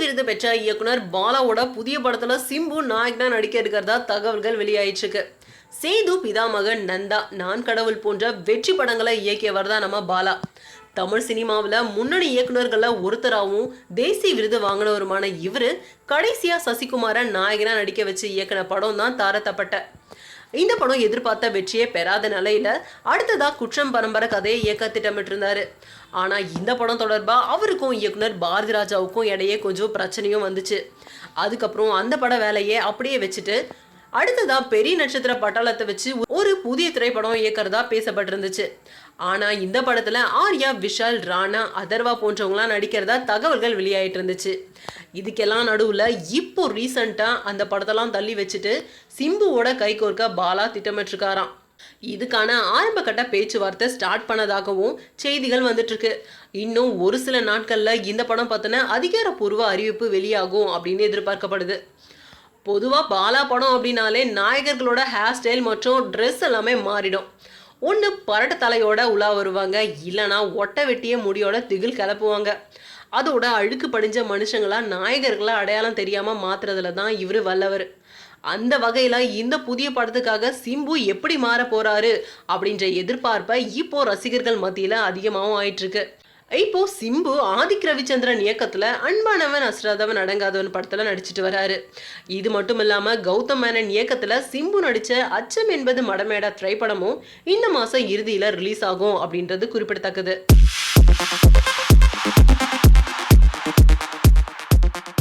விருது பெற்ற இயக்குனர் பாலாவோட புதிய படத்துல சிம்பு நாயகனா நடிக்க இருக்கிறதா தகவல்கள் வெளியாயிடுச்சு சேது பிதாமகன் நந்தா நான் கடவுள் போன்ற வெற்றி படங்களை இயக்கியவர் தான் நம்ம பாலா. தமிழ் சினிமாவில் முன்னணி இயக்குநர்களில் ஒருத்தராகவும் தேசிய விருது வாங்கினவருமான இவர் கடைசியாக சசிகுமாரை நாயகனா நடிக்க வச்சு இயக்கின படம் தான் தாரத்தப்பட்ட. இந்த படம் எதிர்பார்த்த வெற்றியை பெறாத நிலையில அடுத்ததா குற்றம் பரம்பரை கதையை இயக்க திட்டமிட்டிருந்தாரு. ஆனா இந்த படம் தொடர்பா அவருக்கும் இயக்குனர் பாரதி ராஜாவுக்கும் இடையே கொஞ்சம் பிரச்சனையும் வந்துச்சு. அதுக்கப்புறம் அந்த பட வேலையை அப்படியே வச்சுட்டு அடுத்ததா பெரிய நட்சத்திர பட்டாளத்தை வச்சு ஒரு புதிய திரைப்படம் இயக்கிறதா பேசப்பட்டிருந்துச்சு. ஆனா இந்த படத்துல ஆர்யா விஷால் ராணா அதர்வா போன்றவங்களாம் நடிக்கிறதா தகவல்கள் வெளியாயிட்டு இருந்துச்சு இதுக்கெல்லாம் நடுவுல இப்போ ரீசண்டா அந்த படத்தெல்லாம் தள்ளி வச்சுட்டு சிம்புவோட கைகோர்க்க பாலா திட்டமிட்டிருக்காராம். இதுக்கான ஆரம்ப கட்ட பேச்சுவார்த்தை ஸ்டார்ட் பண்ணதாகவும் செய்திகள் வந்துட்டு இருக்கு இன்னும் ஒரு சில நாட்கள்ல இந்த படம் பத்தின அதிகாரப்பூர்வ அறிவிப்பு வெளியாகும் அப்படின்னு எதிர்பார்க்கப்படுது. பொதுவாக பாலா படம் அப்படின்னாலே நாயகர்களோட ஹேர் ஸ்டைல் மற்றும் ட்ரெஸ் எல்லாமே மாறிடும். ஒன்று பரட்ட தலையோட உலா வருவாங்க இல்லைனா ஒட்டை வெட்டிய முடியோட திகில் கிளப்புவாங்க. அதோட அழுக்கு படிஞ்ச மனுஷங்களா நாயகர்களை அடையாளம் தெரியாமல் மாத்துறதுல தான் இவர் வல்லவர். அந்த வகையில் இந்த புதிய படத்துக்காக சிம்பு எப்படி மாற போகிறாரு அப்படின்ற எதிர்பார்ப்பை இப்போ ரசிகர்கள் மத்தியில் அதிகமாகவும் ஆயிட்டுருக்கு. இப்போ சிம்பு ஆதிக் ரவிச்சந்திரன் இயக்கத்துல அன்பானவன் அஸ்ராதவன் அடங்காதவன் படத்துல நடிச்சிட்டு வராரு. இது மட்டும் இல்லாம கௌதம் மேனன் இயக்கத்துல சிம்பு நடிச்ச அச்சம் என்பது மடமேடா திரைப்படமும் இந்த மாசம் இறுதியில ரிலீஸ் ஆகும் அப்படின்றது குறிப்பிடத்தக்கது.